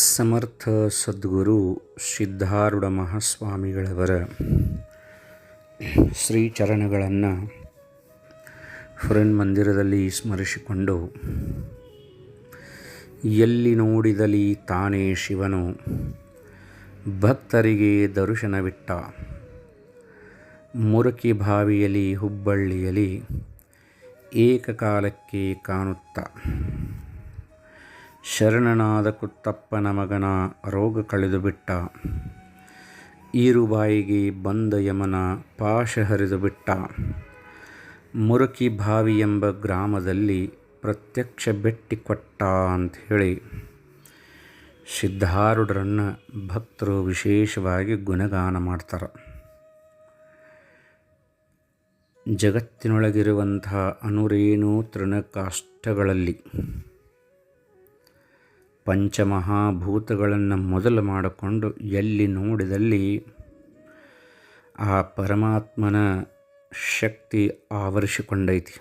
ಸಮರ್ಥ ಸದ್ಗುರು Siddharudha ಮಹಾಸ್ವಾಮಿಗಳವರ ಶ್ರೀಚರಣಗಳನ್ನು friend ಮಂದಿರದಲ್ಲಿ ಸ್ಮರಿಸಿಕೊಂಡು, ಎಲ್ಲಿ ನೋಡಿದಲಿ ತಾನೇ ಶಿವನು, ಭಕ್ತರಿಗೆ ದರ್ಶನವಿಟ್ಟ, ಮುರುಕಿ ಬಾವಿಯಲ್ಲಿ ಹುಬ್ಬಳ್ಳಿಯಲ್ಲಿ ಏಕಕಾಲಕ್ಕೆ ಕಾಣುತ್ತಾ. ಶರಣನಾದ ಕುತ್ತಪ್ಪನ ಮಗನ ರೋಗ ಕಳೆದುಬಿಟ್ಟ ಈರುಬಾಯಿಗೆ ಬಂದ ಯಮನ ಪಾಶ ಹರಿದು ಬಿಟ್ಟ. ಮುರುಕಿ ಬಾವಿ ಎಂಬ ಗ್ರಾಮದಲ್ಲಿ ಪ್ರತ್ಯಕ್ಷ ಬೆಟ್ಟಿ ಕೊಟ್ಟ ಅಂಥೇಳಿ ಸಿದ್ಧಾರೂಢರನ್ನು ಭಕ್ತರು ವಿಶೇಷವಾಗಿ ಗುಣಗಾನ ಮಾಡ್ತಾರೆ. ಜಗತ್ತಿನೊಳಗಿರುವಂತಹ ಅನುರೇಣು ತೃಣಕಾಷ್ಟಗಳಲ್ಲಿ ಪಂಚಮಹಾಭೂತಗಳನ್ನು ಮೊದಲು ಮಾಡಿಕೊಂಡು ಎಲ್ಲಿ ನೋಡಿದಲ್ಲಿ ಆ ಪರಮಾತ್ಮನ ಶಕ್ತಿ ಆವರಿಸಿಕೊಂಡೈತಿ.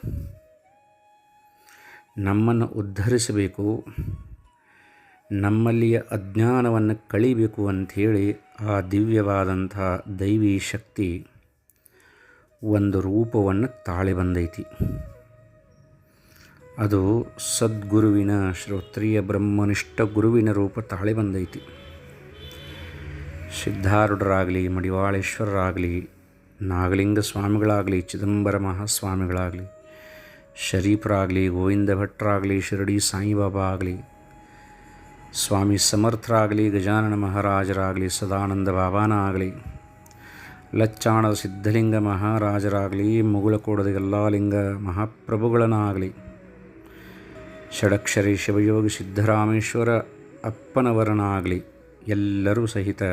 ನಮ್ಮನ್ನು ಉದ್ಧರಿಸಬೇಕು, ನಮ್ಮಲ್ಲಿಯ ಅಜ್ಞಾನವನ್ನು ಕಳಿಬೇಕು ಅಂಥೇಳಿ ಆ ದಿವ್ಯವಾದಂಥ ದೈವಿ ಶಕ್ತಿ ಒಂದು ರೂಪವನ್ನು ತಾಳಿ ಬಂದೈತಿ. ಅದು ಸದ್ಗುರುವಿನ ಶ್ರೋತ್ರಿಯ ಬ್ರಹ್ಮನಿಷ್ಠ ಗುರುವಿನ ರೂಪ ತಾಳಿ ಬಂದೈತಿ. ಸಿದ್ಧಾರೂಢರಾಗಲಿ, ಮಡಿವಾಳೇಶ್ವರರಾಗಲಿ ನಾಗಲಿಂಗ ಸ್ವಾಮಿಗಳಾಗಲಿ ಚಿದಂಬರ ಮಹಾಸ್ವಾಮಿಗಳಾಗಲಿ, ಶರೀಫರಾಗಲಿ ಗೋವಿಂದ ಭಟ್ರಾಗಲಿ ಶಿರಡಿ ಸಾಯಿಬಾಬಾ ಆಗಲಿ ಸ್ವಾಮಿ ಸಮರ್ಥರಾಗಲಿ, ಗಜಾನನ ಮಹಾರಾಜರಾಗಲಿ, ಸದಾನಂದ ಬಾಬಾನ ಆಗಲಿ ಲಚ್ಚಾಣದ ಸಿದ್ಧಲಿಂಗ ಮಹಾರಾಜರಾಗಲಿ, ಮುಗುಳಕೋಡದ ಎಲ್ಲ ಲಿಂಗ ಮಹಾಪ್ರಭುಗಳನ್ನಾಗಲಿ ಷಡಕ್ಷರಿ ಶಿವಯೋಗಿ ಸಿದ್ದರಾಮೇಶ್ವರ ಅಪ್ಪನವರನಾಗಲಿ ಎಲ್ಲರೂ ಸಹಿತ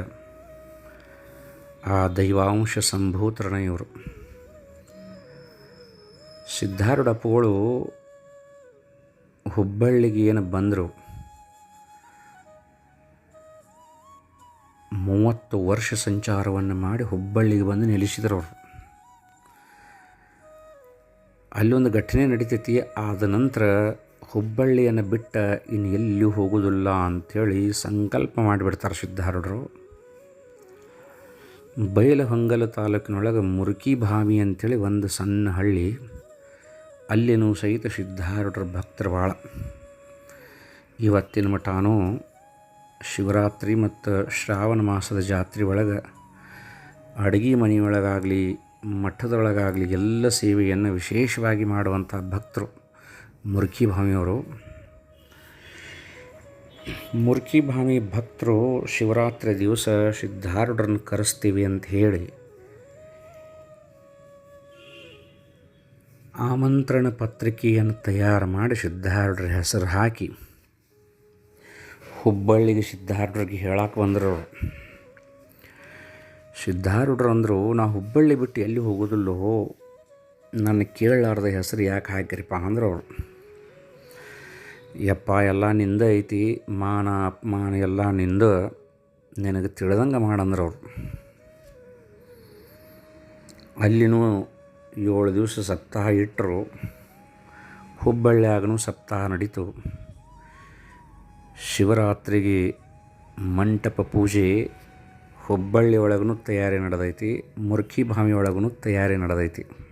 ಆ ದೈವಾಂಶ ಸಂಭೂತರಣ ಇವರು ಸಿದ್ಧಾರೂಢಪ್ಪಗಳು ಹುಬ್ಬಳ್ಳಿಗೆ ಏನು ಬಂದರು? ಮೂವತ್ತು ವರ್ಷ ಸಂಚಾರವನ್ನು ಮಾಡಿ ಹುಬ್ಬಳ್ಳಿಗೆ ಬಂದು ನೆಲೆಸಿದ್ರು ಅವರು. ಅಲ್ಲೊಂದು ಘಟನೆ ನಡೀತೈತಿ, ಆದ ನಂತರ ಹುಬ್ಬಳ್ಳಿಯನ್ನು ಬಿಟ್ಟ ಇನ್ನು ಎಲ್ಲಿಯೂ ಹೋಗೋದಿಲ್ಲ ಅಂಥೇಳಿ ಸಂಕಲ್ಪ ಮಾಡಿಬಿಡ್ತಾರೆ ಸಿದ್ಧಾರೂಢರು. ಬಯಲಹೊಂಗಲ ತಾಲೂಕಿನೊಳಗೆ ಮುರುಕಿ ಬಾವಿ ಅಂಥೇಳಿ ಒಂದು ಸಣ್ಣ ಹಳ್ಳಿ. ಅಲ್ಲಿನೂ ಸಹಿತ ಸಿದ್ಧಾರೂಢರ ಭಕ್ತರು ಭಾಳ. ಇವತ್ತಿನ ಮಠನೂ ಶಿವರಾತ್ರಿ ಮತ್ತು ಶ್ರಾವಣ ಮಾಸದ ಜಾತ್ರೆ ಒಳಗೆ ಅಡುಗೆ ಮನೆಯೊಳಗಾಗಲಿ, ಮಠದೊಳಗಾಗಲಿ ಎಲ್ಲ ಸೇವೆಯನ್ನು ವಿಶೇಷವಾಗಿ ಮಾಡುವಂಥ ಭಕ್ತರು. ಮುರುಕಿ ಭಾಮಿಯವರು ಮುರುಕಿ ಭಾಮಿ ಭಕ್ತರು ಶಿವರಾತ್ರಿ ದಿವಸ ಸಿದ್ಧಾರೂಢರನ್ನು ಕರೆಸ್ತೀವಿ ಅಂತ ಹೇಳಿ ಆಮಂತ್ರಣ ಪತ್ರಿಕೆಯನ್ನು ತಯಾರು ಮಾಡಿ ಸಿದ್ಧಾರೂಢರ ಹೆಸರು ಹಾಕಿ ಹುಬ್ಬಳ್ಳಿಗೆ ಸಿದ್ಧಾರೂಢರಿಗೆ ಹೇಳಕ್ಕೆ ಬಂದರು ಸಿದ್ಧಾರೂಢರು ಅಂದರು, ನಾ ಹುಬ್ಬಳ್ಳಿ ಬಿಟ್ಟು ಎಲ್ಲಿ ಹೋಗೋದಿಲ್ಲೋ? ನನ್ನ ಕೇಳಲಾರ್ದ ಹೆಸರು ಯಾಕೆ ಹಾಕಿರಿಪ್ಪ? ಅಂದ್ರೆ ಅವರು. ಯಪ್ಪ, ಎಲ್ಲ ನಿಂದ ಐತಿ, ಮಾನ ಅಪಮಾನ ಎಲ್ಲ ನಿಂದ ನಿನಗೆ ತಿಳಿದಂಗೆ ಮಾಡಂದ್ರೆ ಅವರು. ಅಲ್ಲಿನೂ ಏಳು ದಿವಸ ಸಪ್ತಾಹ ಇಟ್ಟರು ಹುಬ್ಬಳ್ಳಿಯಾಗೂ ಸಪ್ತಾಹ ನಡೀತು. ಶಿವರಾತ್ರಿಗೆ ಮಂಟಪ ಪೂಜೆ ಹುಬ್ಬಳ್ಳಿ ಒಳಗೂ ತಯಾರಿ ನಡೆದೈತಿ ಮುರ್ಕಿ ಬಾವಿ ಒಳಗೂ ತಯಾರಿ ನಡೆದೈತಿ.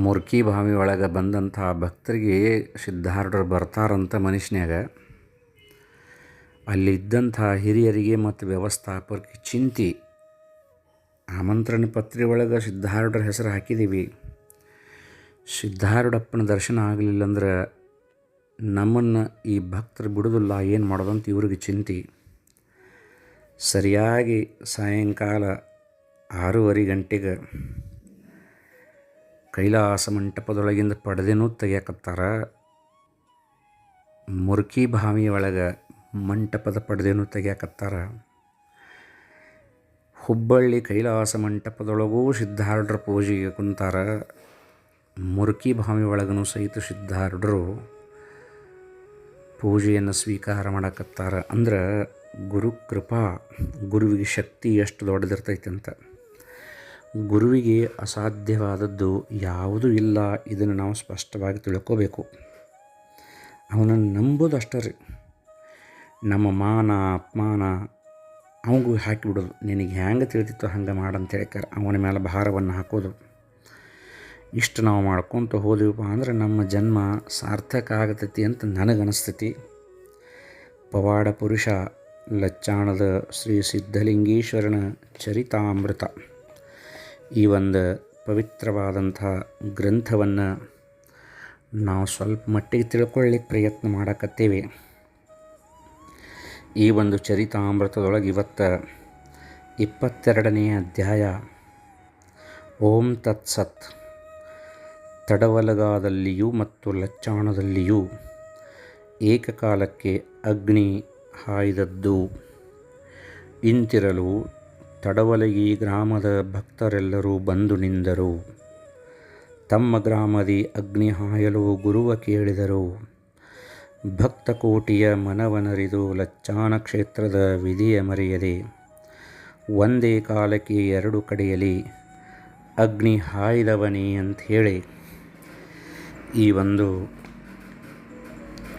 ಮುರ್ಕಿ ಭಾವಿ ಒಳಗೆ ಬಂದಂಥ ಭಕ್ತರಿಗೆ ಸಿದ್ಧಾರೂಢರು ಬರ್ತಾರಂತ ಮನುಷ್ಯನಾಗ ಅಲ್ಲಿ ಇದ್ದಂಥ ಹಿರಿಯರಿಗೆ ಮತ್ತು ವ್ಯವಸ್ಥಾಪಕರಿಗೆ ಚಿಂತಿ. ಆಮಂತ್ರಣ ಪತ್ರಿ ಒಳಗೆ ಸಿದ್ಧಾರೂಢರ ಹೆಸರು ಹಾಕಿದ್ದೀವಿ. ಸಿದ್ಧಾರೂಢಪ್ಪನ ದರ್ಶನ ಆಗಲಿಲ್ಲ ಅಂದ್ರೆ ನಮ್ಮನ್ನು ಈ ಭಕ್ತರು ಬಿಡೋದಿಲ್ಲ, ಏನು ಮಾಡೋದಂತ ಇವ್ರಿಗೆ ಚಿಂತೆ. ಸರಿಯಾಗಿ ಸಾಯಂಕಾಲ ಆರೂವರೆ ಗಂಟೆಗೆ ಕೈಲಾಸ ಮಂಟಪದೊಳಗಿಂದ ಪಡೆದೇನೂ ತೆಗಿಯಕತ್ತಾರ. ಮುರುಕಿ ಬಾವಿ ಒಳಗೆ ಮಂಟಪದ ಪಡೆದೇನೂ ತೆಗಿಯಕತ್ತಾರ. ಹುಬ್ಬಳ್ಳಿ ಕೈಲಾಸ ಮಂಟಪದೊಳಗೂ ಸಿದ್ಧಾರ್ಢರ ಪೂಜೆಗೆ ಕುಂತಾರ. ಮುರುಕಿ ಬಾವಿ ಒಳಗೂ ಸಹಿತ ಸಿದ್ಧಾರ್ಢರು ಪೂಜೆಯನ್ನು ಸ್ವೀಕಾರ ಮಾಡಕತ್ತಾರ. ಅಂದ್ರೆ ಗುರುಕೃಪಾ ಗುರುವಿಗೆ ಶಕ್ತಿ ಎಷ್ಟು ದೊಡ್ಡದಿರ್ತೈತೆ ಅಂತ ಗುರುವಿಗೆ ಅಸಾಧ್ಯವಾದದ್ದು ಯಾವುದೂ ಇಲ್ಲ ಇದನ್ನು ನಾವು ಸ್ಪಷ್ಟವಾಗಿ ತಿಳ್ಕೋಬೇಕು. ಅವನನ್ನು ನಂಬೋದು ಅಷ್ಟೇ ನಮ್ಮ ಮಾನ, ಅಪಮಾನ ಅವನಿಗೂ ಹಾಕಿಬಿಡೋದು ನಿನಗೆ ಹೆಂಗೆ ತಿಳಿದಿತ್ತು ಹಂಗೆ ಮಾಡಂತೇಳಿ ಹೇಳ್ಕಾರ ಅವನ ಮೇಲೆ ಭಾರವನ್ನು ಹಾಕೋದು. ಇಷ್ಟು ನಾವು ಮಾಡ್ಕೊತ ಹೋದೆವಪ್ಪ ಅಂದ್ರೆ ನಮ್ಮ ಜನ್ಮ ಸಾರ್ಥಕ ಆಗತೈತಿ ಅಂತ ನನಗನಿಸ್ತೈತಿ. ಪವಾಡ ಪುರುಷ, ಲಚ್ಚಾಣದ ಶ್ರೀ ಸಿದ್ಧಲಿಂಗೇಶ್ವರನ ಚರಿತಾಮೃತ. ಈ ಒಂದು ಪವಿತ್ರವಾದಂಥ ಗ್ರಂಥವನ್ನು ನಾವು ಸ್ವಲ್ಪ ಮಟ್ಟಿಗೆ ತಿಳ್ಕೊಳ್ಳಿಕ್ಕೆ ಪ್ರಯತ್ನ ಮಾಡಕತ್ತೇವೆ. ಈ ಒಂದು ಚರಿತಾಮೃತದೊಳಗೆ ಇವತ್ತು ಇಪ್ಪತ್ತೆರಡನೆಯ ಅಧ್ಯಾಯ. ಓಂ ತತ್ಸತ್ ತಡವಲಗಾದಲ್ಲಿಯೂ ಮತ್ತು ಲಚ್ಚಾಣದಲ್ಲಿಯೂ ಏಕಕಾಲಕ್ಕೆ ಅಗ್ನಿ ಹಾಯ್ದದ್ದು. ಇಂತಿರಲು ತಡವಲಗಿ ಗ್ರಾಮದ ಭಕ್ತರೆಲ್ಲರೂ ಬಂದು ನಿಂದರು. ತಮ್ಮ ಗ್ರಾಮದಿ ಅಗ್ನಿ ಹಾಯಲು ಗುರುವ ಕೇಳಿದರು. ಭಕ್ತಕೋಟಿಯ ಮನವನರಿದು ಲಚ್ಚಾನ ಕ್ಷೇತ್ರದ ವಿಧಿಯ ಮರೆಯದೆ ಒಂದೇ ಕಾಲಕ್ಕೆ ಎರಡು ಕಡೆಯಲ್ಲಿ ಅಗ್ನಿ ಹಾಯ್ದವನೇ ಅಂಥೇಳಿ. ಈ ಒಂದು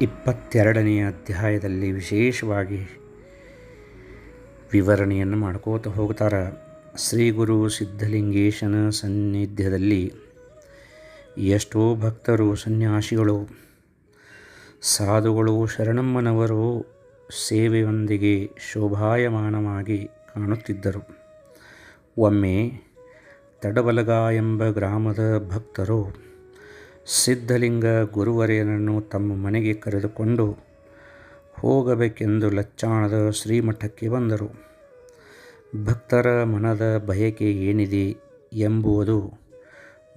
ಇಪ್ಪತ್ತೆರಡನೆಯ ಅಧ್ಯಾಯದಲ್ಲಿ ವಿಶೇಷವಾಗಿ ವಿವರಣೆಯನ್ನು ಮಾಡ್ಕೋತ ಹೋಗ್ತಾರೆ. ಶ್ರೀ ಗುರು ಸಿದ್ಧಲಿಂಗೇಶನ ಸನ್ನಿಧ್ಯದಲ್ಲಿ ಎಷ್ಟೋ ಭಕ್ತರು, ಸನ್ಯಾಸಿಗಳು, ಸಾಧುಗಳು, ಶರಣಮ್ಮನವರು ಸೇವೆಯೊಂದಿಗೆ ಶೋಭಾಯಮಾನವಾಗಿ ಕಾಣುತ್ತಿದ್ದರು. ಒಮ್ಮೆ ತಡಬಲಗ ಎಂಬ ಗ್ರಾಮದ ಭಕ್ತರು ಸಿದ್ಧಲಿಂಗ ಗುರುವರೆಯನನ್ನು ತಮ್ಮ ಮನೆಗೆ ಕರೆದುಕೊಂಡು ಹೋಗಬೇಕೆಂದು ಲಚ್ಚಾಣದ ಶ್ರೀಮಠಕ್ಕೆ ಬಂದರು. ಭಕ್ತರ ಮನದ ಬಯಕೆ ಏನಿದೆ ಎಂಬುವುದು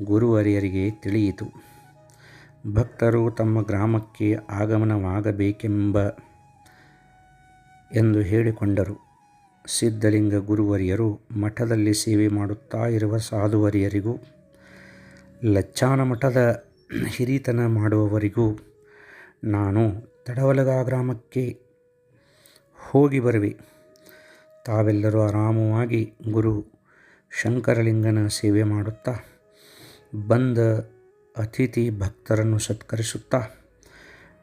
ಗುರುವರಿಯರಿಗೆ ತಿಳಿಯಿತು. ಭಕ್ತರು ತಮ್ಮ ಗ್ರಾಮಕ್ಕೆ ಆಗಮನವಾಗಬೇಕೆಂಬ ಎಂದು ಹೇಳಿಕೊಂಡರು. ಸಿದ್ಧಲಿಂಗ ಗುರುವರಿಯರು ಮಠದಲ್ಲಿ ಸೇವೆ ಮಾಡುತ್ತಾ ಇರುವ ಸಾಧುವರಿಯರಿಗೂ ಲಚ್ಚಾನ ಮಠದ ಹಿರಿತನ ಮಾಡುವವರಿಗೂ ನಾನು ತಡವಲಗ ಗ್ರಾಮಕ್ಕೆ ಹೋಗಿ ಬರುವೆ. ತಾವೆಲ್ಲರೂ ಆರಾಮವಾಗಿ ಗುರು ಶಂಕರಲಿಂಗನ ಸೇವೆ ಮಾಡುತ್ತಾ, ಬಂದ ಅತಿಥಿ ಭಕ್ತರನ್ನು ಸತ್ಕರಿಸುತ್ತಾ,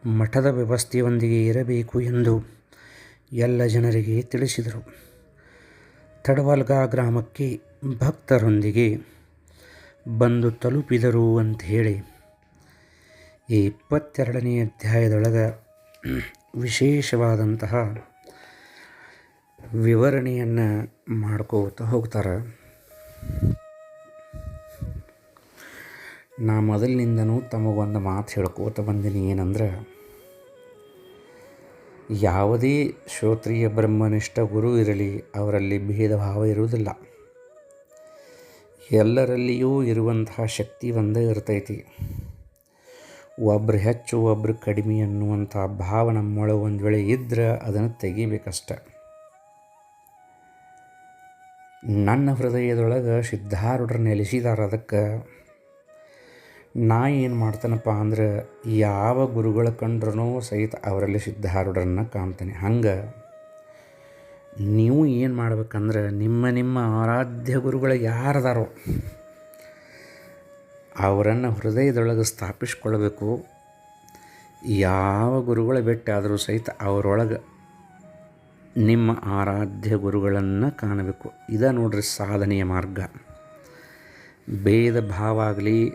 ಮಠದ ವ್ಯವಸ್ಥೆಯೊಂದಿಗೆ ಇರಬೇಕು ಎಂದು ಎಲ್ಲ ಜನರಿಗೆ ತಿಳಿಸಿದರು. ತಡವಲ್ಗ ಗ್ರಾಮಕ್ಕೆ ಭಕ್ತರೊಂದಿಗೆ ಬಂದು ತಲುಪಿದರು ಅಂತ ಹೇಳಿ ಈ ಇಪ್ಪತ್ತೆರಡನೇ ಅಧ್ಯಾಯದೊಳಗೆ ವಿಶೇಷವಾದಂತಹ ವಿವರಣೆಯನ್ನು ಮಾಡ್ಕೋತ ಹೋಗ್ತಾರೆ. ನಾ ಮೊದಲಿನಿಂದನೂ ತಮಗೊಂದು ಮಾತು ಹೇಳ್ಕೋತ ಬಂದೀನಿ ಏನಂದ್ರೆ, ಯಾವುದೇ ಶ್ರೋತ್ರಿಯ ಬ್ರಹ್ಮನಿಷ್ಠ ಗುರು ಇರಲಿ, ಅವರಲ್ಲಿ ಭೇದ ಭಾವ ಇರುವುದಿಲ್ಲ. ಎಲ್ಲರಲ್ಲಿಯೂ ಇರುವಂತಹ ಶಕ್ತಿ ಒಂದೇ ಇರ್ತೈತಿ. ಒಬ್ರು ಹೆಚ್ಚು, ಒಬ್ರು ಕಡಿಮೆ ಅನ್ನುವಂಥ ಭಾವ ನಮ್ಮೊಳಗೆ ಒಂದು ವೇಳೆ ಇದ್ರೆ ಅದನ್ನು ತೆಗಿಬೇಕಷ್ಟ. ನನ್ನ ಹೃದಯದೊಳಗೆ ಸಿದ್ಧಾರೂಢರು ನೆಲೆಸಿದಾರ ಅದಕ್ಕೆ. ನಾ ಏನು ಮಾಡ್ತಾನಪ್ಪ ಅಂದ್ರೆ ಯಾವ ಗುರುಗಳ ಕಂಡ್ರೂ ಸಹಿತ ಅವರಲ್ಲಿ ಸಿದ್ಧಾರೂಢರನ್ನ ಕಾಣ್ತೇನೆ. ಹಂಗೆ ನೀವು ಏನು ಮಾಡ್ಬೇಕಂದ್ರೆ ನಿಮ್ಮ ನಿಮ್ಮ ಆರಾಧ್ಯ ಗುರುಗಳು ಯಾರದಾರೋ ಅವರನ್ನು ಹೃದಯದೊಳಗೆ ಸ್ಥಾಪಿಸ್ಕೊಳ್ಬೇಕು ಯಾವ ಗುರುಗಳ ಭೇಟಿ ಆದರೂ ಸಹಿತ ಅವರೊಳಗೆ ನಿಮ್ಮ ಆರಾಧ್ಯ ಗುರುಗಳನ್ನು ಕಾಣಬೇಕು. ಇದ ನೋಡ್ರಿ ಸಾಧನೆಯ ಮಾರ್ಗ. ಭೇದ ಭಾವ ಆಗಲಿ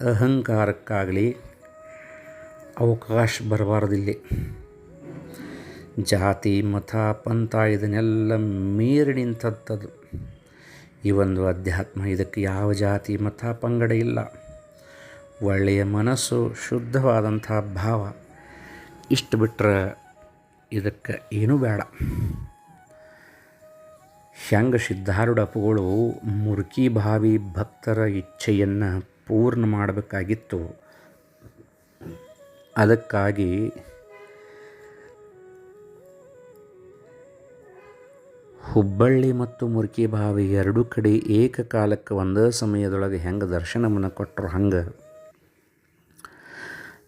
ಅಹಂಕಾರಕ್ಕಾಗಲಿ ಅವಕಾಶ ಬರಬಾರ್ದಿಲ್ಲಿ. ಜಾತಿ, ಮತ, ಪಂಥ ಇದನ್ನೆಲ್ಲ ಮೀರಿ ನಿಂತದ್ದು ಈ ಒಂದು ಅಧ್ಯಾತ್ಮ, ಇದಕ್ಕೆ ಯಾವ ಜಾತಿ, ಮತ, ಪಂಗಡ ಇಲ್ಲ. ಒಳ್ಳೆಯ ಮನಸ್ಸು, ಶುದ್ಧವಾದಂಥ ಭಾವ, ಇಷ್ಟು ಬಿಟ್ಟರೆ ಇದಕ್ಕೆ ಏನೂ ಬೇಡ. ಹೆಂಗ ಸಿದ್ಧಾರೂಢ ಅಪ್ಪುಗಳು ಮುರುಕಿ ಭಾವಿ ಭಕ್ತರ ಇಚ್ಛೆಯನ್ನು ಪೂರ್ಣ ಮಾಡಬೇಕಾಗಿತ್ತು. ಅದಕ್ಕಾಗಿ ಹುಬ್ಬಳ್ಳಿ ಮತ್ತು ಮುರ್ಕಿಬಾವಿ ಎರಡೂ ಕಡೆ ಏಕಕಾಲಕ್ಕೆ ಒಂದೇ ಸಮಯದೊಳಗೆ ಹೆಂಗೆ ದರ್ಶನವನ್ನು ಕೊಟ್ಟರು ಹಂಗೆ?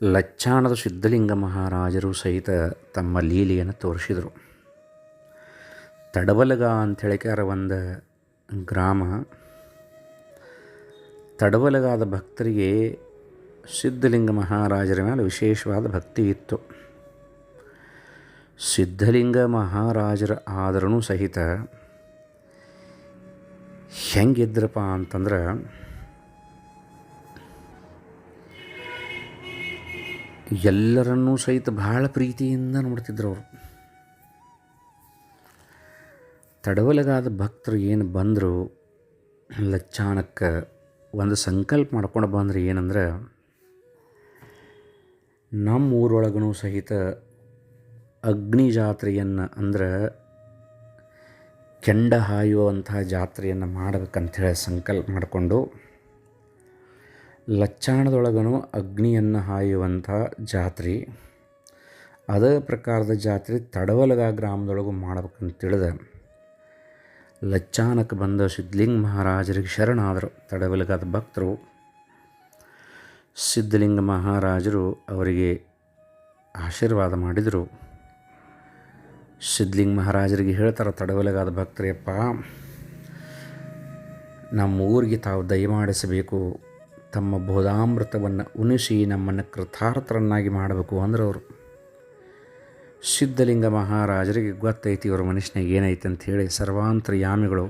ಲಚ್ಚಾಣದ ಸಿದ್ಧಲಿಂಗ ಮಹಾರಾಜರು ಸಹಿತ ತಮ್ಮ ಲೀಲೆಯನ್ನು ತೋರಿಸಿದರು. ತಡವಲಗ ಅಂಥೇಳಿಕಾರ ಒಂದು ಗ್ರಾಮ. ತಡವಲಗಾದ ಭಕ್ತರಿಗೆ ಸಿದ್ಧಲಿಂಗ ಮಹಾರಾಜರ ಮೇಲೆ ವಿಶೇಷವಾದ ಭಕ್ತಿ ಇತ್ತು. ಸಿದ್ಧಲಿಂಗ ಮಹಾರಾಜರ ಆದ್ರೂ ಸಹಿತ ಹೆಂಗಿದ್ರಪ್ಪ ಅಂತಂದ್ರೆ ಎಲ್ಲರನ್ನೂ ಸಹಿತ ಭಾಳ ಪ್ರೀತಿಯಿಂದ ನೋಡ್ತಿದ್ರು ಅವರು. ತಡವಲಗಾದ ಭಕ್ತರು ಏನು ಬಂದರು, ಲಚ್ಚಾಣಕ್ಕೆ ಒಂದು ಸಂಕಲ್ಪ ಮಾಡ್ಕೊಂಡು ಬಂದರೆ ಏನಂದ್ರೆ ನಮ್ಮ ಊರೊಳಗೂ ಸಹಿತ ಅಗ್ನಿ ಜಾತ್ರೆಯನ್ನು ಅಂದ್ರೆ ಕೆಂಡ ಹಾಯುವಂತಹ ಜಾತ್ರೆಯನ್ನು ಮಾಡಬೇಕಂಥೇಳಿ ಸಂಕಲ್ಪ ಮಾಡಿಕೊಂಡು ಲಚ್ಚಾಣದೊಳಗನು ಅಗ್ನಿಯನ್ನು ಹಾಯುವಂಥ ಜಾತ್ರೆ. ಅದೇ ಪ್ರಕಾರದ ಜಾತ್ರೆ ತಡವಲಗ ಗ್ರಾಮದೊಳಗೂ ಮಾಡ್ಬೇಕಂತ ತಿಳಿದ ಲಚ್ಚಾನಕ್ಕೆ ಬಂದ ಸಿದ್ಧಲಿಂಗ ಮಹಾರಾಜರಿಗೆ ಶರಣಾದರು ತಡವಲಗದ ಭಕ್ತರು. ಸಿದ್ಧಲಿಂಗ ಮಹಾರಾಜರು ಅವರಿಗೆ ಆಶೀರ್ವಾದ ಮಾಡಿದರು. ಸಿದ್ಧಲಿಂಗ ಮಹಾರಾಜರಿಗೆ ಹೇಳ್ತಾರೆ, ತಡವಲಗಾದ ಭಕ್ತರಪ್ಪ ನಮ್ಮ ಊರಿಗೆ ತಾವು ದಯಮಾಡಿಸಬೇಕು. ತಮ್ಮ ಬೋಧಾಮೃತವನ್ನು ಉಣಿಸಿ ನಮ್ಮನ್ನು ಕೃತಾರ್ಥರನ್ನಾಗಿ ಮಾಡಬೇಕು ಅಂದ್ರೆ ಅವರು. ಸಿದ್ಧಲಿಂಗ ಮಹಾರಾಜರಿಗೆ ಗೊತ್ತೈತಿ ಇವ್ರ ಮನುಷ್ಯನಿಗೆ ಏನೈತೆ ಅಂತ ಹೇಳಿ ಸರ್ವಾಂತರ್ಯಾಮಿಗಳು,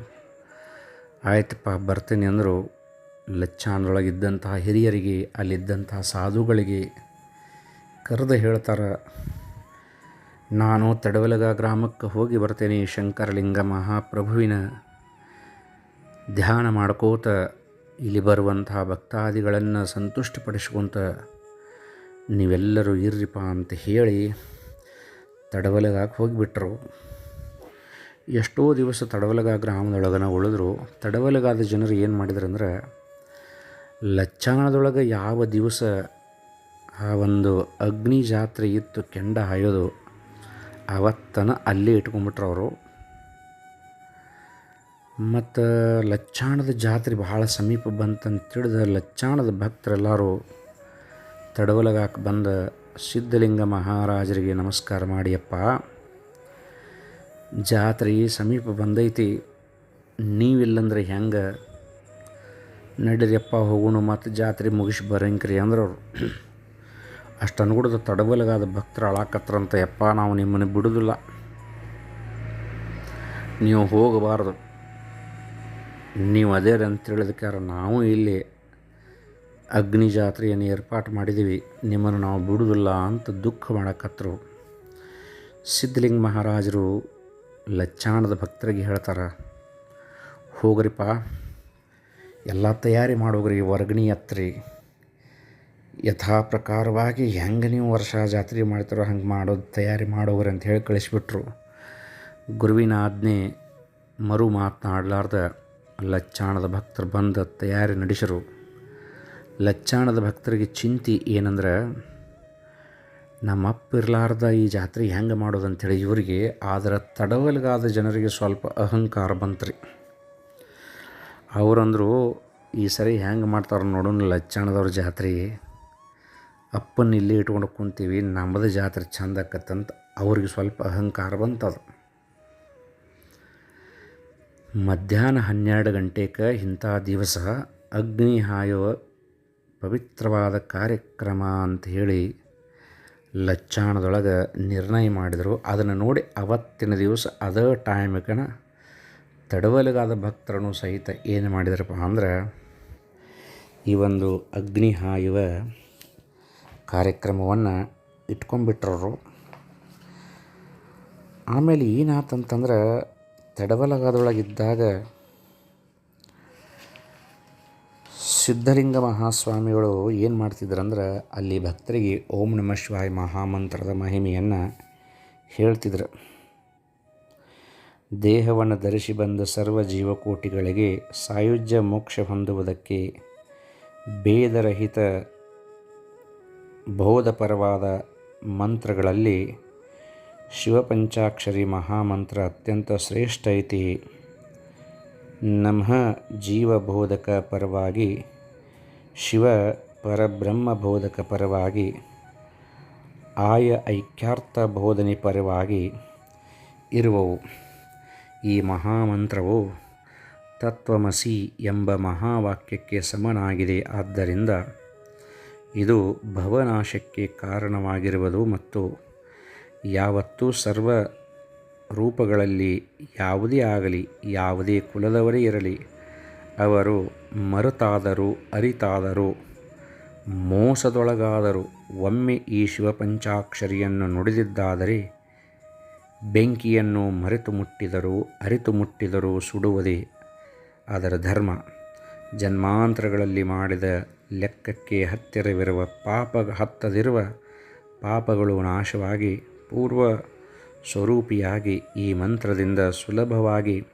ಆಯ್ತಪ್ಪ ಬರ್ತೀನಿ ಅಂದರು ಲಚ್ಚಾನೊಳಗಿದ್ದಂತಹ ಹಿರಿಯರಿಗೆ, ಅಲ್ಲಿದ್ದಂತಹ ಸಾಧುಗಳಿಗೆ ಕರೆದು ಹೇಳ್ತಾರೆ ನಾನು ತಡವಲಗ ಗ್ರಾಮಕ್ಕೆ ಹೋಗಿ ಬರ್ತೇನೆ ಶಂಕರಲಿಂಗ ಮಹಾಪ್ರಭುವಿನ ಧ್ಯಾನ ಮಾಡ್ಕೋತ ಇಲ್ಲಿ ಬರುವಂತಹ ಭಕ್ತಾದಿಗಳನ್ನು ಸಂತುಷ್ಟಪಡಿಸ್ಕೊಂತ ನೀವೆಲ್ಲರೂ ಇರ್ರಿಪ್ಪ ಅಂತ ಹೇಳಿ ತಡವಲಗಾಗೆ ಹೋಗಿಬಿಟ್ರು. ಎಷ್ಟೋ ದಿವಸ ತಡವಲಗ ಗ್ರಾಮದೊಳಗನ ಉಳಿದ್ರು. ತಡವಲಗಾದ ಜನರು ಏನು ಮಾಡಿದ್ರು ಅಂದ್ರೆ ಲಚ್ಚಾಣದೊಳಗೆ ಯಾವ ದಿವಸ ಆ ಒಂದು ಅಗ್ನಿ ಜಾತ್ರೆ ಇತ್ತು ಕೆಂಡ ಹಾಯೋದು ಅವತ್ತನ ಅಲ್ಲೇ ಇಟ್ಕೊಂಡ್ಬಿಟ್ರು ಅವರು. ಮತ್ತು ಲಚ್ಚಾಣದ ಜಾತ್ರೆ ಬಹಳ ಸಮೀಪ ಬಂತಂತ ತಿಳಿದ ಲಚ್ಚಾಣದ ಭಕ್ತರೆಲ್ಲರೂ ತಡವಲಗಾಕ ಬಂದ ಸಿದ್ಧಲಿಂಗ ಮಹಾರಾಜರಿಗೆ ನಮಸ್ಕಾರ ಮಾಡಿಯಪ್ಪ. ಜಾತ್ರೆ ಸಮೀಪ ಬಂದೈತಿ. ನೀವಿಲ್ಲಂದ್ರೆ ಹೆಂಗೆ? ನಡೀರಿಯಪ್ಪ ಹೋಗೋಣ ಮತ್ತು ಜಾತ್ರೆ ಮುಗಿಸಿ ಬರಂಕ್ರಿ ಅಂದ್ರೆ ಅವರು ಅಷ್ಟು ಅನ್ಗುಡ್ದ ತಡಬಲಗಾದ ಭಕ್ತರು ಅಳಾಕತ್ರಂತ, ಯಪ್ಪ, ನಾವು ನಿಮ್ಮನ್ನು ಬಿಡೋದಿಲ್ಲ. ನೀವು ಹೋಗಬಾರ್ದು. ನೀವು ಅದೇ ಅಂತ ತಿಳಿದಕ್ಕಾರ ನಾವು ಇಲ್ಲಿ ಅಗ್ನಿ ಜಾತ್ರೆಯನ್ನು ಏರ್ಪಾಟು ಮಾಡಿದ್ದೀವಿ ನಿಮ್ಮನ್ನು ನಾವು ಬಿಡುವುದಿಲ್ಲ ಅಂತ ದುಃಖ ಮಾಡಕತ್ತರು ಸಿದ್ಧಲಿಂಗ ಮಹಾರಾಜರು ಲಚ್ಚಾಣದ ಭಕ್ತರಿಗೆ ಹೇಳ್ತಾರೆ ಹೋಗ್ರಿಪ್ಪ ಎಲ್ಲ ತಯಾರಿ ಮಾಡೋಗ್ರಿ, ವರ್ಗಣಿ ಎತ್ತರಿ ಯಥಾ ಪ್ರಕಾರವಾಗಿ ಹೆಂಗೆ ನೀವು ವರ್ಷ ಜಾತ್ರೆ ಮಾಡ್ತಾರೋ ಹಂಗೆ ಮಾಡೋದು ತಯಾರಿ ಮಾಡೋಗ್ರಿ ಅಂತ ಹೇಳಿ ಕಳಿಸ್ಬಿಟ್ರು. ಗುರುವಿನ ಆಜ್ಞೆ ಮರು ಮಾತನಾಡಲಾರ್ದ ಲಚ್ಚಾಣದ ಭಕ್ತರು ಬಂದ ತಯಾರಿ ನಡೆಸರು ಲಚ್ಚಾಣದ ಭಕ್ತರಿಗೆ ಚಿಂತೆ ಏನಂದ್ರೆ ನಮ್ಮಪ್ಪ ಇರಲಾರ್ದ ಈ ಜಾತ್ರೆ ಹೆಂಗೆ ಮಾಡೋದು ಅಂಥೇಳಿ ಇವರಿಗೆ ಆದರೆ ತಡವಲ್ಗಾದ ಜನರಿಗೆ ಸ್ವಲ್ಪ ಅಹಂಕಾರ ಬಂತ್ರಿ. ಅವರಂದರು ಈ ಸರಿ ಹೆಂಗೆ ಮಾಡ್ತಾರೆ ನೋಡೋಣ ಲಚ್ಚಾಣದವ್ರ ಜಾತ್ರೆ. ಅಪ್ಪನ ಇಲ್ಲಿ ಇಟ್ಕೊಂಡು ಕುಂತೀವಿ, ನಮ್ಮದು ಜಾತ್ರೆ ಚಂದ ಆಕತ್ತಂತ ಅವ್ರಿಗೆ ಸ್ವಲ್ಪ ಅಹಂಕಾರ ಬಂತದು. ಮಧ್ಯಾಹ್ನ ಹನ್ನೆರಡು ಗಂಟೆಗೆ ಇಂಥ ದಿವಸ ಅಗ್ನಿ ಹಾಯುವ ಪವಿತ್ರವಾದ ಕಾರ್ಯಕ್ರಮ ಅಂತ ಹೇಳಿ ಲಚ್ಚಾಣದೊಳಗೆ ನಿರ್ಣಯ ಮಾಡಿದರು. ಅದನ್ನು ನೋಡಿ ಅವತ್ತಿನ ದಿವಸ ಅದೇ ಟೈಮ್ಗನ ತಡವಲಗಾದ ಭಕ್ತರನ್ನು ಸಹಿತ ಏನು ಮಾಡಿದ್ರಪ್ಪ ಅಂದ್ರೆ ಈ ಒಂದು ಅಗ್ನಿ ಹಾಯುವ ಕಾರ್ಯಕ್ರಮವನ್ನು ಇಟ್ಕೊಂಡ್ಬಿಟ್ರವರು. ಆಮೇಲೆ ಏನಾತಂತಂದ್ರೆ ತಡವಲಗದೊಳಗಿದ್ದಾಗ ಸಿದ್ಧಲಿಂಗ ಮಹಾಸ್ವಾಮಿಗಳು ಏನು ಮಾಡ್ತಿದ್ರಂದ್ರೆ ಅಲ್ಲಿ ಭಕ್ತರಿಗೆ ಓಂ ನಮ ಶಿವಾಯ ಮಹಾಮಂತ್ರದ ಮಹಿಮೆಯನ್ನು ಹೇಳ್ತಿದ್ರು. ದೇಹವನ್ನು ಧರಿಸಿ ಬಂದ ಸರ್ವ ಜೀವಕೋಟಿಗಳಿಗೆ ಸಾಯುಜ್ಯ ಮೋಕ್ಷ ಹೊಂದುವುದಕ್ಕೆ ಭೇದರಹಿತ ಬೋಧಪರವಾದ ಮಂತ್ರಗಳಲ್ಲಿ ಶಿವಪಂಚಾಕ್ಷರಿ ಮಹಾಮಂತ್ರ ಅತ್ಯಂತ ಶ್ರೇಷ್ಠ ಐತಿ ನಮಃ ಜೀವಬೋಧಕ ಪರವಾಗಿ, ಶಿವ ಪರಬ್ರಹ್ಮಬೋಧಕ ಪರವಾಗಿ, ಆಯ ಐಕ್ಯಾರ್ಥ ಬೋಧನೆ ಪರವಾಗಿ ಇರುವವು. ಈ ಮಹಾಮಂತ್ರವು ತತ್ವಮಸಿ ಎಂಬ ಮಹಾವಾಕ್ಯಕ್ಕೆ ಸಮನಾಗಿದೆ. ಆದ್ದರಿಂದ ಇದು ಭವನಾಶಕ್ಕೆ ಕಾರಣವಾಗಿರುವುದು ಮತ್ತು ಯಾವತ್ತೂ ಸರ್ವ ರೂಪಗಳಲ್ಲಿ ಯಾವುದೇ ಆಗಲಿ, ಯಾವುದೇ ಕುಲದವರೇ ಇರಲಿ, ಅವರು ಮರುತಾದರೂ, ಅರಿತಾದರೂ, ಮೋಸದೊಳಗಾದರೂ, ಒಮ್ಮೆ ಈ ಶಿವಪಂಚಾಕ್ಷರಿಯನ್ನು ನುಡಿದಿದ್ದಾದರೆ, ಬೆಂಕಿಯನ್ನು ಮರೆತು ಮುಟ್ಟಿದರೂ, ಅರಿತು ಮುಟ್ಟಿದರೂ ಸುಡುವುದೇ ಅದರ ಧರ್ಮ. ಜನ್ಮಾಂತರಗಳಲ್ಲಿ ಮಾಡಿದ ಲೆಕ್ಕಕ್ಕೆ ಹತ್ತಿರವಿರುವ ಪಾಪ ಹತ್ತದಿರುವ ಪಾಪಗಳು ನಾಶವಾಗಿ ಪೂರ್ವ ಸ್ವರೂಪಿಯಾಗಿ ಈ ಮಂತ್ರದಿಂದ ಸುಲಭವಾಗಿ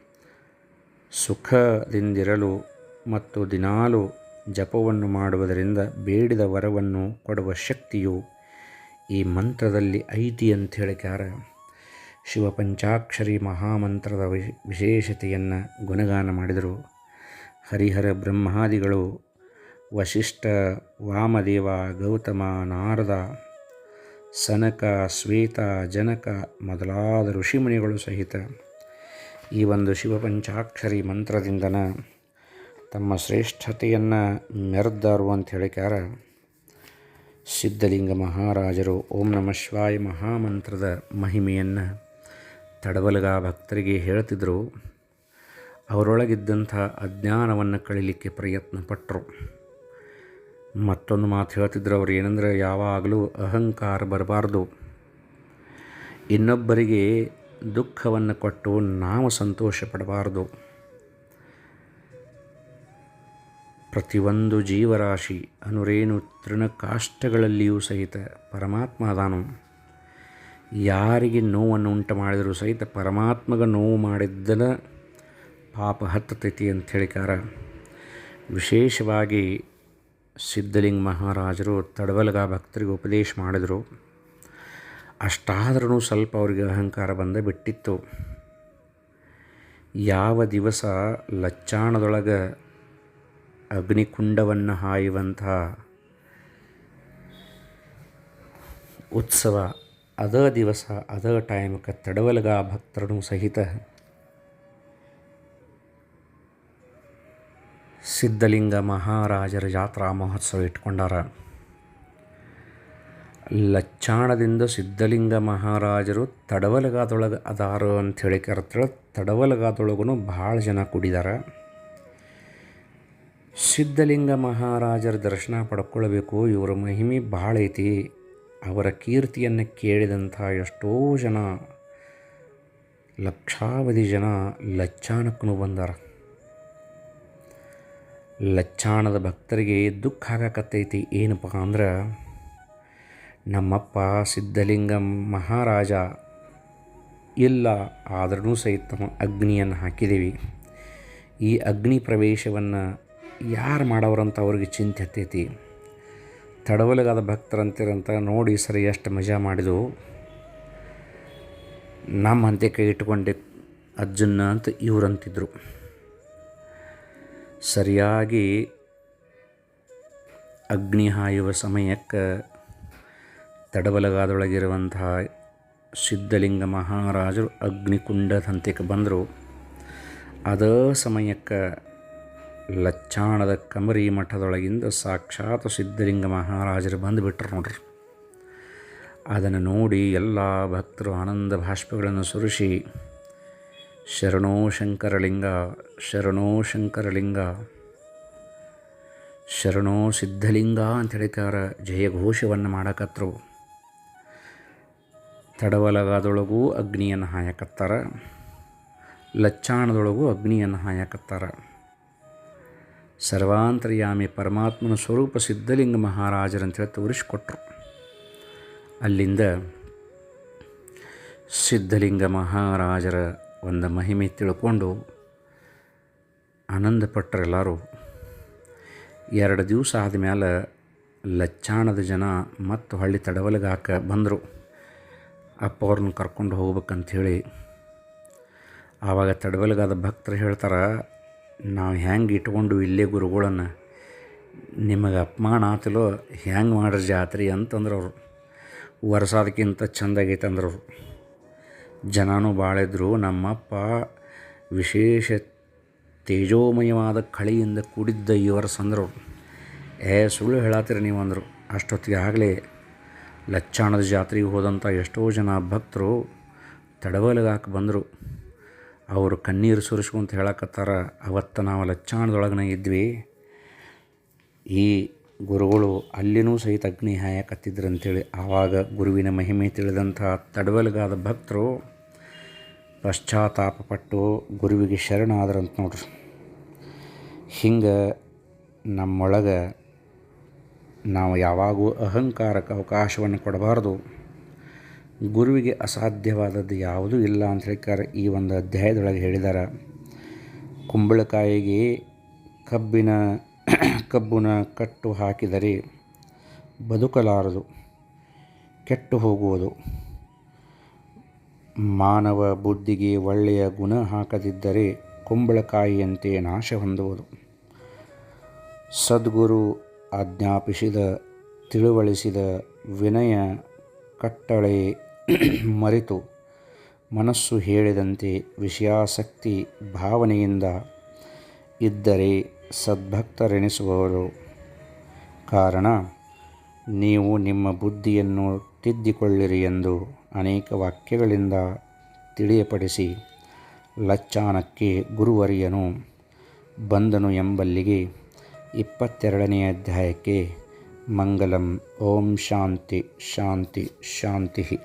ಸುಖದಿಂದಿರಲು ಮತ್ತು ದಿನಾಲು ಜಪವನ್ನು ಮಾಡುವುದರಿಂದ ಬೇಡಿದ ವರವನ್ನು ಕೊಡುವ ಶಕ್ತಿಯು ಈ ಮಂತ್ರದಲ್ಲಿ ಐತಿ ಅಂತ ಹೇಳಿಕಾರ ಶಿವಪಂಚಾಕ್ಷರಿ ಮಹಾಮಂತ್ರದ ವಿಶೇಷತೆಯನ್ನು ಗುಣಗಾನ ಮಾಡಿದರು. ಹರಿಹರ ಬ್ರಹ್ಮಾದಿಗಳು ವಶಿಷ್ಠ ವಾಮದೇವ ಗೌತಮ ನಾರದ ಸನಕ ಶ್ವೇತ ಜನಕ ಮೊದಲಾದ ಋಷಿಮುನಿಗಳು ಸಹಿತ ಈ ಒಂದು ಶಿವಪಂಚಾಕ್ಷರಿ ಮಂತ್ರದಿಂದನ ತಮ್ಮ ಶ್ರೇಷ್ಠತೆಯನ್ನು ಮೆರೆದರು ಅಂತ ಹೇಳಿಕಾರ ಸಿದ್ಧಲಿಂಗ ಮಹಾರಾಜರು ಓಂ ನಮ ಶಿವಾಯ ಮಹಾಮಂತ್ರದ ಮಹಿಮೆಯನ್ನು ತಡವಲಗ ಭಕ್ತರಿಗೆ ಹೇಳ್ತಿದ್ರು. ಅವರೊಳಗಿದ್ದಂಥ ಅಜ್ಞಾನವನ್ನು ಕಳೀಲಿಕ್ಕೆ ಪ್ರಯತ್ನ ಪಟ್ಟರು ಮತ್ತೊಂದು ಮಾತು ಹೇಳ್ತಿದ್ರು ಅವ್ರು, ಏನಂದ್ರೆ ಯಾವಾಗಲೂ ಅಹಂಕಾರ ಬರಬಾರ್ದು. ಇನ್ನೊಬ್ಬರಿಗೆ ದುಃಖವನ್ನು ಕೊಟ್ಟು ನಾವು ಸಂತೋಷ ಪಡಬಾರ್ದು ಪ್ರತಿಯೊಂದು ಜೀವರಾಶಿ ಅನುರೇನು ತೃಣಕಾಷ್ಟಗಳಲ್ಲಿಯೂ ಸಹಿತ ಪರಮಾತ್ಮ ಅದಾನು. ಯಾರಿಗೆ ನೋವನ್ನು ಉಂಟು ಮಾಡಿದರೂ ಸಹಿತ ಪರಮಾತ್ಮಗ ನೋವು ಮಾಡಿದ್ದನ ಪಾಪ ಹತ್ತತೈತಿ ಅಂತ ಹೇಳಿಕಾರ ವಿಶೇಷವಾಗಿ ಸಿದ್ಧಲಿಂಗ ಮಹಾರಾಜರು ತಡವಲಗ ಭಕ್ತರಿಗೆ ಉಪದೇಶ ಮಾಡಿದರು. ಅಷ್ಟಾದರೂ ಸ್ವಲ್ಪ ಅವರಿಗೆ ಅಹಂಕಾರ ಬಂದ ಬಿಟ್ಟಿತ್ತು. ಯಾವ ದಿವಸ ಲಚ್ಚಾಣದೊಳಗೆ ಅಗ್ನಿಕುಂಡವನ್ನು ಹಾಯುವಂಥ ಉತ್ಸವ, ಅದ ದಿವಸ, ಅದ ಟೈಮ್ಗೆ ತಡವಲ್ಗ ಭಕ್ತರನ್ನು ಸಹಿತ ಸಿದ್ಧಲಿಂಗ ಮಹಾರಾಜರ ಜಾತ್ರಾ ಮಹೋತ್ಸವ ಇಟ್ಕೊಂಡಾರ. ಲಚ್ಚಾಣದಿಂದ ಸಿದ್ಧಲಿಂಗ ಮಹಾರಾಜರು ತಡವಲಗಾದೊಳಗೆ ಅದಾರ ಅಂಥೇಳಿ ಕರೆತೇಳಿ ತಡವಲಗಾದೊಳಗೂ ಭಾಳ ಜನ ಕುಡಿದಾರ. ಸಿದ್ಧಲಿಂಗ ಮಹಾರಾಜರ ದರ್ಶನ ಪಡ್ಕೊಳ್ಬೇಕು, ಇವರ ಮಹಿಮೆ ಭಾಳ ಐತಿ, ಅವರ ಕೀರ್ತಿಯನ್ನು ಕೇಳಿದಂಥ ಎಷ್ಟೋ ಜನ, ಲಕ್ಷಾವಧಿ ಜನ ಲಚ್ಚಾಣಕ್ಕೂ ಬಂದಾರ. ಲಚ್ಚಾಣದ ಭಕ್ತರಿಗೆ ದುಃಖ ಆಗಕತ್ತೈತಿ. ಏನಪ್ಪ ಅಂದ್ರೆ, ನಮ್ಮಪ್ಪ ಸಿದ್ಧಲಿಂಗ ಮಹಾರಾಜ, ಇಲ್ಲ ಆದ್ರೂ ಸಹಿತ ಅಗ್ನಿಯನ್ನು ಹಾಕಿದ್ದೀವಿ ಈ ಅಗ್ನಿ ಪ್ರವೇಶವನ್ನು ಯಾರು ಮಾಡೋರಂತ ಅವ್ರಿಗೆ ಚಿಂತೆ ಹತ್ತೈತಿ. ತಡವಲಗಾದ ಭಕ್ತರಂತಿರಂತ ನೋಡಿ ಸರಿ ಎಷ್ಟು ಮಜಾ ಮಾಡಿದವು. ನಮ್ಮ ಅಂತೆ ಕೈ ಇಟ್ಕೊಂಡೆ ಅಜ್ಜನ್ನ ಅಂತ ಇವ್ರು ಅಂತಿದ್ರು ಸರಿಯಾಗಿ ಅಗ್ನಿ ಹಾಯುವ ಸಮಯಕ್ಕೆ ತಡಬಲಗಾದೊಳಗಿರುವಂತಹ ಸಿದ್ಧಲಿಂಗ ಮಹಾರಾಜರು ಅಗ್ನಿಕುಂಡ ಹಂತಕ್ಕೆ ಬಂದರು. ಅದ ಸಮಯಕ್ಕೆ ಲಚ್ಚಾಣದ ಕಮರಿ ಮಠದೊಳಗಿಂದ ಸಾಕ್ಷಾತ್ ಸಿದ್ಧಲಿಂಗ ಮಹಾರಾಜರು ಬಂದುಬಿಟ್ರು ನೋಡ್ರಿ. ಅದನ್ನು ನೋಡಿ ಎಲ್ಲ ಭಕ್ತರು ಆನಂದ ಭಾಷ್ಪಗಳನ್ನು ಸುರಿಸಿ ಶರಣೋ ಶಂಕರಲಿಂಗ ಶರಣೋ ಶಂಕರಲಿಂಗ, ಶರಣೋ ಸಿದ್ಧಲಿಂಗ ಅಂತ ಹೇಳ್ತಾರ ಜಯಘೋಷವನ್ನು ಮಾಡಕತ್ರು. ತಡವಲಗಾದೊಳಗೂ ಅಗ್ನಿಯನ್ನು ಹಾಯಕತ್ತಾರ. ಲಚ್ಚಾಣದೊಳಗೂ ಅಗ್ನಿಯನ್ನು ಹಾಯಕತ್ತಾರ. ಸರ್ವಾಂತರ್ಯಾಮಿ ಪರಮಾತ್ಮನ ಸ್ವರೂಪ ಸಿದ್ಧಲಿಂಗ ಮಹಾರಾಜರಂತೇಳಿ ತೋರಿಸಿಕೊಟ್ರು ಅಲ್ಲಿಂದ ಸಿದ್ಧಲಿಂಗ ಮಹಾರಾಜರ ಒಂದು ಮಹಿಮೆ ತಿಳ್ಕೊಂಡು ಆನಂದಪಟ್ಟರೆಲ್ಲರೂ ಎರಡು ದಿವಸ ಆದಮೇಲೆ ಲಚ್ಚಾಣದ ಜನ ಮತ್ತು ಹಳ್ಳಿ ತಡವಲಿಗೆ ಹಾಕ ಬಂದರು. ಅಪ್ಪ ಅವ್ರನ್ನ ಕರ್ಕೊಂಡು ಹೋಗ್ಬೇಕಂಥೇಳಿ ಆವಾಗ ತಡವಲಿಗಾದ ಭಕ್ತರು ಹೇಳ್ತಾರೆ, ನಾವು ಹೆಂಗೆ ಇಟ್ಕೊಂಡು ಇಲ್ಲೇ ಗುರುಗಳನ್ನು, ನಿಮಗೆ ಅಪಮಾನ ಆತಲೋ ಹೆಂಗೆ ಮಾಡ್ರಿ ಜಾತ್ರೆ? ಅಂತಂದ್ರೆ ಅವರು ವರ್ಷದಕ್ಕಿಂತ ಚೆಂದಾಗೈತೆ ಅಂದ್ರು ಅವರು ಜನನೂ ಭಾಳ ಇದ್ದರು ನಮ್ಮಪ್ಪ ವಿಶೇಷ ತೇಜೋಮಯವಾದ ಕಳಿಯಿಂದ ಕೂಡಿದ್ದ ಇವರ ಸಂದರು. ಏ, ಸುಳ್ಳು ಹೇಳತ್ತೀರಿ ನೀವು ಅಂದರು ಅಷ್ಟೊತ್ತಿಗೆ ಆಗಲೇ ಲಚ್ಚಾಣದ ಜಾತ್ರೆಗೆ ಹೋದಂಥ ಎಷ್ಟೋ ಜನ ಭಕ್ತರು ತಡವಲ್ಗಾಕೆ ಬಂದರು. ಅವರು ಕಣ್ಣೀರು ಸುರಿಸ್ಕೊಂತ ಹೇಳಕತ್ತಾರ, ಅವತ್ತು ನಾವು ಲಚ್ಚಾಣದೊಳಗನೆ ಇದ್ವಿ. ಈ ಗುರುಗಳು ಅಲ್ಲಿನೂ ಸಹಿತ ಅಗ್ನಿ ಹಾಯಕತ್ತಿದ್ರು ಅಂತೇಳಿ ಆವಾಗ ಗುರುವಿನ ಮಹಿಮೆ ತಿಳಿದಂಥ ತಡವಲಗಾದ ಭಕ್ತರು ಪಶ್ಚಾತ್ತಾಪಪಟ್ಟು ಗುರುವಿಗೆ ಶರಣಾದ್ರಂತ ನೋಡ್ರಿ. ಹಿಂಗೆ ನಮ್ಮೊಳಗೆ ನಾವು ಯಾವಾಗೂ ಅಹಂಕಾರಕ್ಕೆ ಅವಕಾಶವನ್ನು ಕೊಡಬಾರ್ದು. ಗುರುವಿಗೆ ಅಸಾಧ್ಯವಾದದ್ದು ಯಾವುದೂ ಇಲ್ಲ ಅಂತ ಹೇಳ್ತಾರೆ ಈ ಒಂದು ಅಧ್ಯಾಯದೊಳಗೆ ಹೇಳಿದ್ದಾರೆ ಕುಂಬಳಕಾಯಿಗೆ ಕಬ್ಬಿನ, ಕಬ್ಬುನ ಕಟ್ಟು ಹಾಕಿದರೆ ಬದುಕಲಾರದು, ಕೆಟ್ಟು ಹೋಗುವುದು. ಮಾನವ ಬುದ್ಧಿಗೆ ಒಳ್ಳೆಯ ಗುಣ ಹಾಕದಿದ್ದರೆ ಕುಂಬಳಕಾಯಿಯಂತೆ ನಾಶ ಹೊಂದುವುದು. ಸದ್ಗುರು ಆಜ್ಞಾಪಿಸಿದ, ತಿಳುವಳಿಸಿದ ವಿನಯ ಕಟ್ಟಳೆ ಮರೆತು ಮನಸ್ಸು ಹೇಳಿದಂತೆ ವಿಷಯಾಸಕ್ತಿ ಭಾವನೆಯಿಂದ ಇದ್ದರೆ ಸದ್ಭಕ್ತರೆನಿಸುವವರು ಕಾರಣ, ನೀವು ನಿಮ್ಮ ಬುದ್ಧಿಯನ್ನು ತಿದ್ದಿಕೊಳ್ಳಿರಿ ಎಂದು ಅನೇಕ ವಾಕ್ಯಗಳಿಂದ ತಿಳಿಯಪಡಿಸಿ ಲಚ್ಚಾನಕ್ಕೆ ಗುರುವರಿಯನು. ಬಂದನು ಎಂಬಲ್ಲಿಗೆ ಇಪ್ಪತ್ತೆರಡನೇ ಅಧ್ಯಾಯಕ್ಕೆ ಮಂಗಲಂ. ಓಂ ಶಾಂತಿ ಶಾಂತಿ ಶಾಂತಿ.